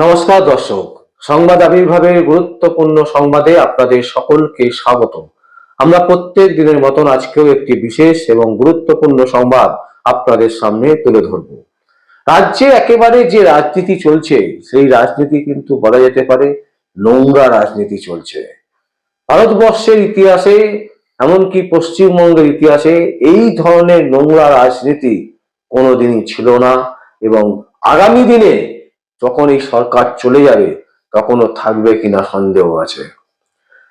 নমস্কার দর্শক। সংবাদ আবির্ভাবের গুরুত্বপূর্ণ সংবাদে আপনাদের সকলকে স্বাগত। আমরা প্রত্যেক দিনের মতন আজকেও একটি বিশেষ এবং গুরুত্বপূর্ণ সংবাদ আপনাদের সামনে তুলে ধরব। রাজ্যে একেবারে যে রাজনীতি চলছে, সেই রাজনীতি কিন্তু বলা যেতে পারে নোংরা রাজনীতি চলছে। ভারতবর্ষের ইতিহাসে, এমনকি পশ্চিমবঙ্গের ইতিহাসে এই ধরনের নোংরা রাজনীতি কোনোদিনই ছিল না এবং আগামী দিনে যখন এই সরকার চলে যাবে, তখনও থাকবে কিনা সন্দেহ আছে।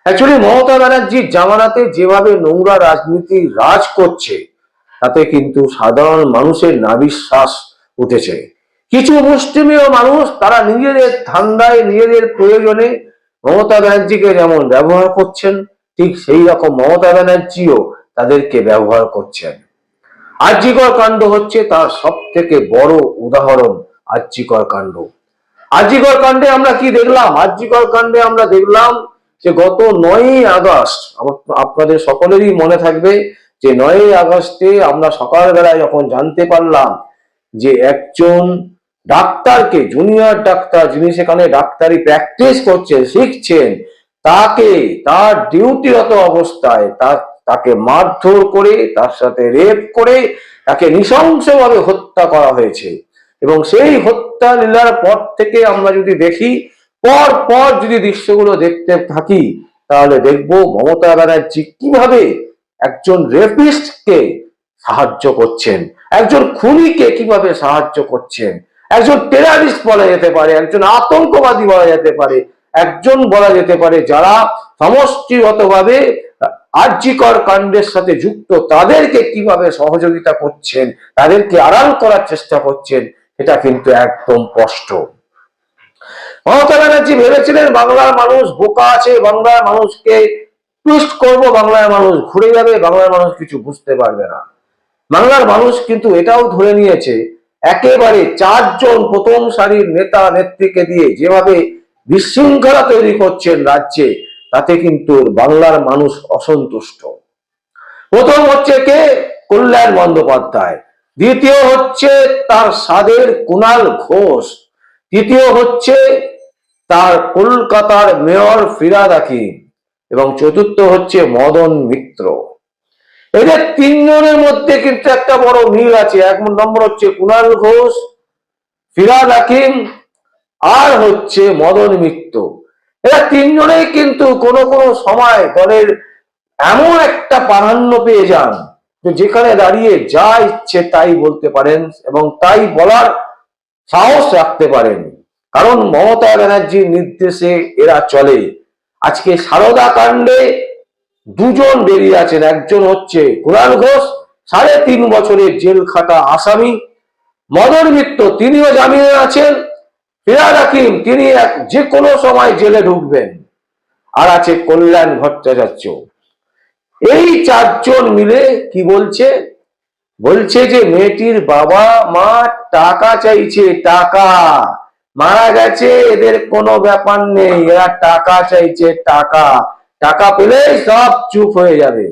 অ্যাকচুয়ালি মমতা ব্যানার্জির জামানাতে যেভাবে নোংরা রাজনীতি রাজ করছে, তাতে কিন্তু সাধারণ মানুষের নাবিশ্বাস উঠেছে। কিছু মুষ্টিমেয় মানুষ, তারা নিজেদের ধান্দায়, নিজেদের প্রয়োজনে মমতা ব্যানার্জিকে যেমন ব্যবহার করছেন, ঠিক সেই রকম মমতা ব্যানার্জিও তাদেরকে ব্যবহার করছেন। আর্যিকর কাণ্ড হচ্ছে তার সব থেকে বড় উদাহরণ আর্যিকর কাণ্ড। আর্যিকর কাণ্ডে আমরা কি দেখলাম? আর্যিকর কাণ্ডে আমরা দেখলাম যে গত নয়ই আগস্ট আপনাদের সকলেরই মনে থাকবে যে নয়ই আগস্টে আমরা সকালবেলায় যখন জানতে পারলাম যে একজন ডাক্তারকে জুনিয়র ডাক্তার যিনি সেখানে ডাক্তারি প্র্যাকটিস করছেন, শিখছেন, তাকে, তার ডিউটিরত অবস্থায় তার তাকে মারধর করে, তার সাথে রেপ করে, তাকে নৃশংসভাবে হত্যা করা হয়েছে। এবং সেই হত্যা লীলার পর থেকে আমরা যদি দেখি, পর পর যদি দৃশ্যগুলো দেখতে থাকি, তাহলে দেখব মমতা ব্যানার্জি কীভাবে একজন রেপিস্টকে সাহায্য করছেন, একজন খুনিকে কীভাবে সাহায্য করছেন, একজন টেরারিস্ট বলা যেতে পারে, একজন আতঙ্কবাদী বলা যেতে পারে, একজন বলা যেতে পারে যারা সমষ্টিগতভাবে আর্যিকর কাণ্ডের সাথে যুক্ত, তাদেরকে কীভাবে সহযোগিতা করছেন, তাদেরকে আড়াল করার চেষ্টা করছেন এটা কিন্তু একদম স্পষ্ট। মমতা ব্যানার্জি ভেবেছিলেন বাংলার মানুষ বোকা আছে, বাংলার মানুষকে টুইস্ট করব, বাংলার মানুষ ঘুরে যাবে, বাংলার মানুষ কিছু বুঝতে পারবে না। বাংলার মানুষ কিন্তু এটাও ধরে নিয়েছে, একেবারে চারজন প্রথম সারির নেতা নেত্রীকে দিয়ে যেভাবে বিশৃঙ্খলা তৈরি করছেন রাজ্যে, তাতে কিন্তু বাংলার মানুষ অসন্তুষ্ট। প্রথম হচ্ছে কে? কল্যাণ বন্দ্যোপাধ্যায়। দ্বিতীয় হচ্ছে তার সাদের কুনাল ঘোষ। তৃতীয় হচ্ছে তার কলকাতার মেয়র ফিরাদ হাকিম। এবং চতুর্থ হচ্ছে মদন মিত্র। এদের তিনজনের মধ্যে কিন্তু একটা বড় মিল আছে। এক নম্বর হচ্ছে কুণাল ঘোষ, ফিরাদ হাকিম, আর হচ্ছে মদন মিত্র। এরা তিনজনেই কিন্তু কোনো কোনো সময় দলের এমন একটা প্রাধান্য পেয়ে যান। যেখানে দাঁড়িয়ে যা ইচ্ছে তাই বলতে পারেন এবং তাই বলার সাহস রাখতে পারেন। কারণ মমতা ব্যানার্জির নির্দেশে এরা চলে। আজকে সারদা কাণ্ডে দুজন বেরিয়ে আছেন, একজন হচ্ছে কুণাল ঘোষ, সাড়ে তিন বছরের জেল খাটা আসামি। মদন মিত্র, তিনিও জামিনে আছেন। ফিরাদ হাকিম, তিনি যে কোনো সময় জেলে ঢুকবেন। আর আছে কল্যাণ ভট্টাচার্য। এই চারজন মিলে কি বলছে? বলছে যে মেয়েটির বাবা মা টাকা চাইছে, টাকা। মারা গেছে, এদের কোনো ব্যাপার নেই, এরা টাকা চাইছে, টাকা। টাকা পেলে সব চুপ হয়ে যাবে।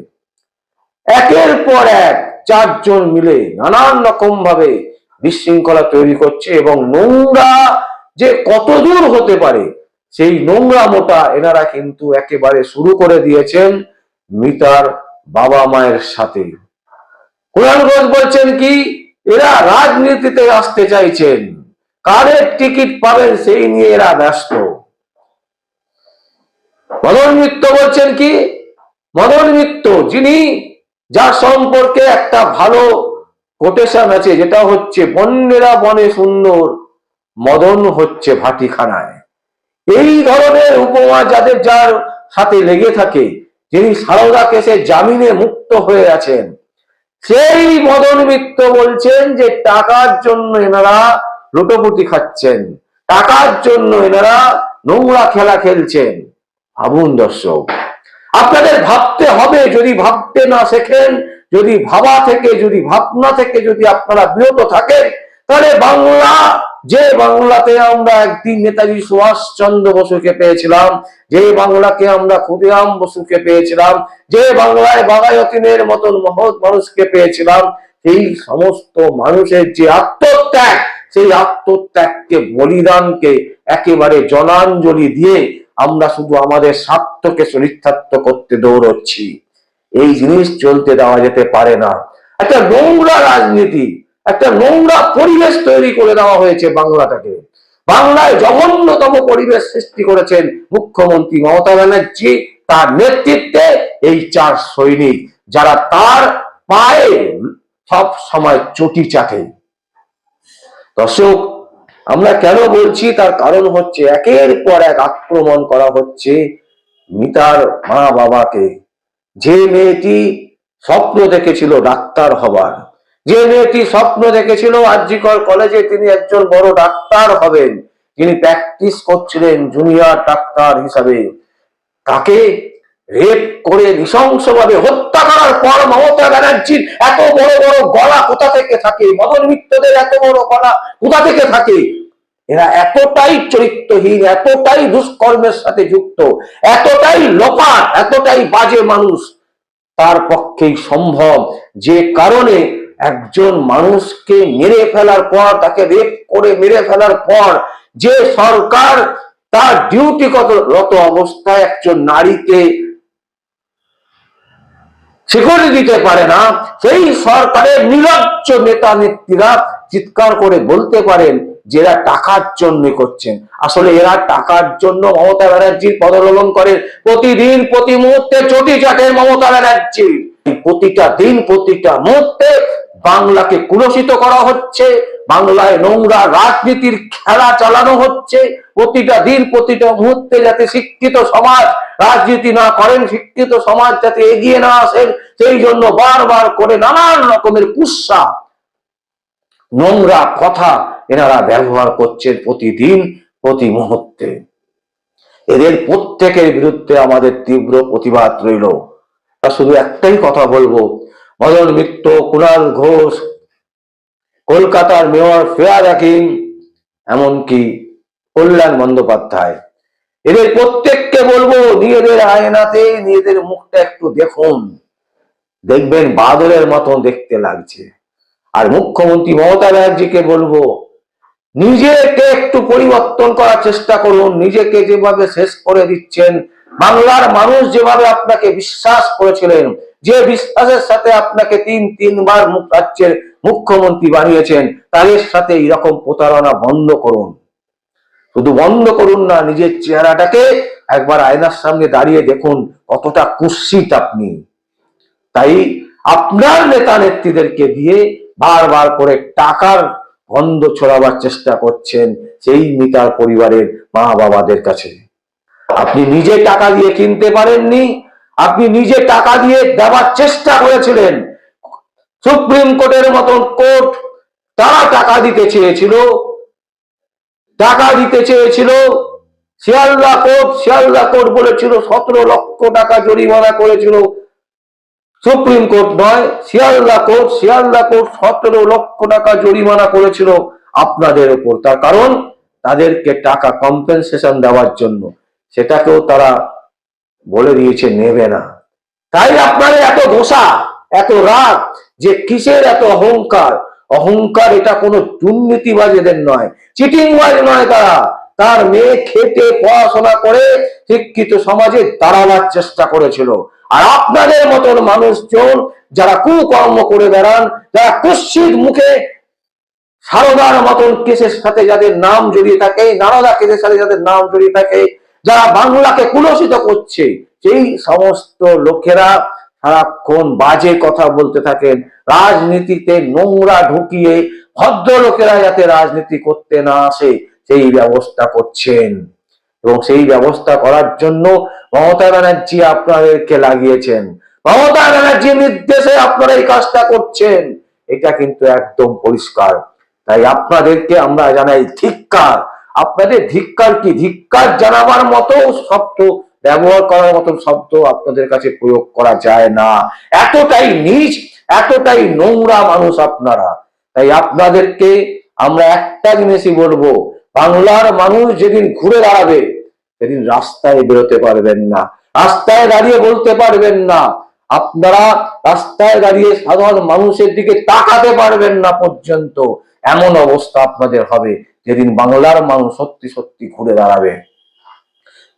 একের পর এক চারজন মিলে নানান রকম ভাবে বিশৃঙ্খলা তৈরি করছে এবং নোংরা যে কতদূর হতে পারে, সেই নোংরা মোটা এনারা কিন্তু একেবারে শুরু করে দিয়েছেন। মিতার বাবা মায়ের সাথে। কুণাল ঘোষ বলছেন কি, এরা রাজনীতিতে আসতে চাইছেন। কারের টিকিট পাবেন সেই নিয়ে এরা ব্যস্ত। মদন মিত্র বলছেন কি, মদন মিত্র যিনি, যার সম্পর্কে একটা ভালো কোটেশন আছে, যেটা হচ্ছে, বন্যেরা বনে সুন্দর, মদন হচ্ছে ভাটিখানায়। এই ধরনের উপমা যাদের যার সাথে লেগে থাকে যিনি সারদা কেসে জামিনে মুক্ত হয়ে আছেন সেই মদন মিত্র বলছেন যে টাকার জন্য এনারা লুটোপুটি খাচ্ছেন, টাকার জন্য এনারা নোংরা খেলা খেলছেন। ভাবুন দর্শক, আপনাদের ভাবতে হবে, যদি ভাবতে না শেখেন, যদি ভাবা থেকে, যদি ভাবনা থেকে যদি আপনারা বিরত থাকেন, তাহলে বাংলা যে বাংলাতে আমরা একদিন নেতাজি সুভাষ চন্দ্র বসুকে পেয়েছিলাম, যে বাংলাকে আমরা ক্ষুদিরাম বসুকে পেয়েছিলাম, যে বাংলায় বাগায়তিনের মতন মহৎ মানুষকে পেয়েছিলাম, সেই সমস্ত মানুষের যে আত্মত্যাগ, সেই আত্মত্যাগকে, বলিদানকে একেবারে জনাঞ্জলি দিয়ে আমরা শুধু আমাদের স্বার্থকে চরিতার্থ করতে দৌড়চ্ছি। এই জিনিস চলতে দেওয়া যেতে পারে না। একটা নোংরা রাজনীতি একটা নোংরা পরিবেশ তৈরি করে দেওয়া হয়েছে বাংলাটাকে। বাংলায় জঘন্যতম পরিবেশ সৃষ্টি করেছেন মুখ্যমন্ত্রী মমতা ব্যানার্জি। তার নেতৃত্বে এই চার সৈনিক, যারা তার পায়ে সব সময় চটি চাটে। দর্শক, আমরা কেন বলছি তার কারণ হচ্ছে, একের পর এক আক্রমণ করা হচ্ছে মিতার মা বাবাকে যে মেয়েটি স্বপ্ন দেখেছিল ডাক্তার হবার। যে মেয়েটি স্বপ্ন দেখেছিল, আরজিকর কলেজে তিনি একজন বড় ডাক্তার হবেন। যিনি প্র্যাকটিস করছিলেন জুনিয়র ডাক্তার হিসাবে। তাকে রেপ করে নৃশংসভাবে হত্যা করার পর মমতা ব্যানার্জির এত বড় বড় গলা কোথা থেকে থাকে? মদন মিত্রদের এত বড় গলা কোথা থেকে থাকে? এরা এতটাই চরিত্রহীন, এতটাই দুষ্কর্মের সাথে যুক্ত, এতটাই লোপাট, এতটাই বাজে মানুষ। তার পক্ষেই সম্ভব। যে কারণে একজন মানুষকে মেরে ফেলার পর, তাকে রেপ করে মেরে ফেলার পর, যে সরকার তার ডিউটি রত অবস্থায় একজন নারীকে স্বীকৃতি দিতে পারে না, সেই সরকারের নিরজ্জ নেতা নেত্রীরা চিৎকার করে বলতে পারেন যে এরা টাকার জন্য করছেন। আসলে এরা টাকার জন্য মমতা ব্যানার্জির পদলম্বন করেন প্রতিদিন, প্রতি মুহূর্তে চটি চাটের মমতা ব্যানার্জি প্রতিটা দিন, প্রতিটা মুহূর্তে বাংলাকে কুলসিত করা হচ্ছে, বাংলায় নোংরা রাজনীতির খেলা চালানো হচ্ছে, প্রতিটা দিন, প্রতিটা মুহূর্তে যাতে শিক্ষিত সমাজ রাজনীতি না করেন, শিক্ষিত সমাজ যাতে এগিয়ে না আসেন, সেই জন্য বারবার করে নানান রকমের কুৎসা। নোংরা কথা এনারা ব্যবহার করছেন প্রতিদিন, প্রতি মুহূর্তে। এদের প্রত্যেকের বিরুদ্ধে আমাদের তীব্র প্রতিবাদ রইল। শুধু একটাই কথা বলব মদন মিত্র, কুণাল ঘোষ, কলকাতার মেয়র ফেয়ার হাকিম এমনকি কল্যাণ বন্দ্যোপাধ্যায়। এদের প্রত্যেককে বলব, নিজেদের আয়নাতে নিজেদের মুখটা একটু দেখুন। দেখবেন বাদলের মতন দেখতে লাগছে। আর মুখ্যমন্ত্রী মমতা ব্যানার্জিকে বলব, নিজেকে একটু পরিবর্তন করার চেষ্টা করুন। নিজেকে যেভাবে শেষ করে দিচ্ছেন, বাংলার মানুষ যেভাবে আপনাকে বিশ্বাস করেছিলেন যে বিশ্বাসের সাথে আপনাকে তিন, তিনবার রাজ্যের মুখ্যমন্ত্রী বানিয়েছেন তাদের সাথে এরকম প্রতারণা বন্ধ করুন। শুধু বন্ধ করুন না, নিজের চেহারাটাকে একবার আয়নার সামনে দাঁড়িয়ে দেখুন, কতটা কুৎসিত আপনি। তাই আপনার নেতা নেত্রীদেরকে দিয়ে বারবার করে টাকার গন্ধ ছড়াবার চেষ্টা করছেন সেই মিতার পরিবারের মা বাবাদের কাছে। আপনি নিজে টাকা দিয়ে কিনতে পারেননি আপনি নিজে টাকা দিয়ে দেওয়ার চেষ্টা করেছিলেন। সুপ্রিম কোর্টের মতন কোর্ট তারা টাকা দিতে চেয়েছিল। টাকা দিতে চেয়েছিল। শিয়ালদা কোর্ট শিয়ালদা কোর্ট বলেছিল, সতেরো লক্ষ টাকা জরিমানা করেছিল। সুপ্রিম কোর্ট নয়, শিয়ালদা কোর্ট শিয়ালদা কোর্ট সতেরো লক্ষ টাকা জরিমানা করেছিল আপনাদের উপর। তার কারণ, তাদেরকে টাকা কম্পেনসেশন দেওয়ার জন্য। সেটাকেও তারা বলে দিয়েছে, নেবে না। তাই আপনার এত দোষা, এত রাগ, যে কিসের এত অহংকার? অহংকার এটা কোনো দুর্নীতিবাজীদের নয়, চিটিংবাজ নয় তারা। তার মেয়ে খেটে, পড়াশোনা করে শিক্ষিত সমাজে দাঁড়াবার চেষ্টা করেছিল। আর আপনাদের মতন মানুষজন যারা কুকর্ম করে বেড়ান, যারা কুশ্চিত মুখে সারদার মতন কেসের সাথে যাদের নাম জড়িয়ে থাকে, নারদা কেসের সাথে যাদের নাম জড়িয়ে থাকে যারা বাংলাকে কুলসিত করছে, সেই সমস্ত লোকেরা সারাক্ষণ বাজে কথা বলতে থাকেন। রাজনীতিতে নোংরা ঢুকিয়ে ভদ্র লোকেরা যাতে রাজনীতি করতে না আসে, সেই ব্যবস্থা করছেন। এবং সেই ব্যবস্থা করার জন্য মমতা ব্যানার্জি আপনাদেরকে লাগিয়েছেন। মমতা ব্যানার্জির নির্দেশে আপনারা এই কাজটা করছেন। এটা কিন্তু একদম পরিষ্কার। তাই আপনাদেরকে আমরা জানাই ধিক্কার। আপনাদের ধিক্কার কি? ধিক্কার জানাবার মতো শব্দ, ব্যবহার করার মতো শব্দ আপনাদের কাছে প্রয়োগ করা যায় না। এতটাই নিচ, এতটাই নোংরা মানুষ আপনারা। তাই আপনাদেরকে আমরা একটা জিনিসই বলব, বাংলার মানুষ যেদিন ঘুরে দাঁড়াবে, সেদিন রাস্তায় বেরোতে পারবেন না। রাস্তায় দাঁড়িয়ে বলতে পারবেন না। আপনারা রাস্তায় দাঁড়িয়ে সাধারণ মানুষের দিকে তাকাতে পারবেন না পর্যন্ত। এমন অবস্থা আপনাদের হবে। যেদিন বাংলার মানুষ সত্যি সত্যি ঘুরে দাঁড়াবে।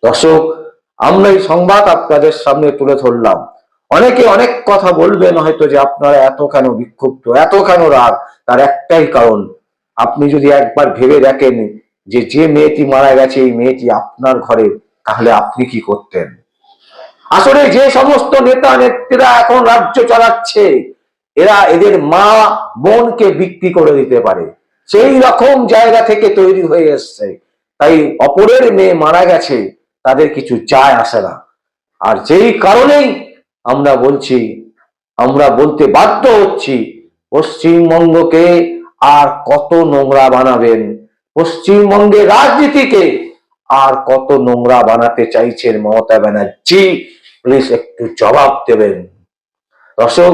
দর্শক, আমরা এই সংবাদ আপনাদের সামনে তুলে ধরলাম। অনেকে অনেক কথা বলবেন হয়তো যে আপনারা এত কেন বিক্ষুব্ধ, এত কেন রাগ? তার একটাই কারণ, আপনি যদি একবার ভেবে দেখেন যে যে মেয়েটি মারা গেছে, এই মেয়েটি আপনার ঘরে, তাহলে আপনি কি করতেন? আসলে যে সমস্ত নেতা নেত্রীরা এখন রাজ্য চালাচ্ছে, এরা এদের মা বোনকে বিক্রি করে দিতে পারে। সেই রকম জায়গা থেকে তৈরি হয়ে এসছে। তাই অপরের মেয়ে মারা গেছে, তাদের কিছু যায় আসে না। আর যেই কারণেই আমরা বলছি, আমরা বলতে বাধ্য হচ্ছি, পশ্চিমবঙ্গকে আর কত নোংরা বানাবেন? পশ্চিমবঙ্গের রাজনীতিকে আর কত নোংরা বানাতে চাইছেন মমতা ব্যানার্জি? প্লিজ একটু জবাব দেবেন। দর্শক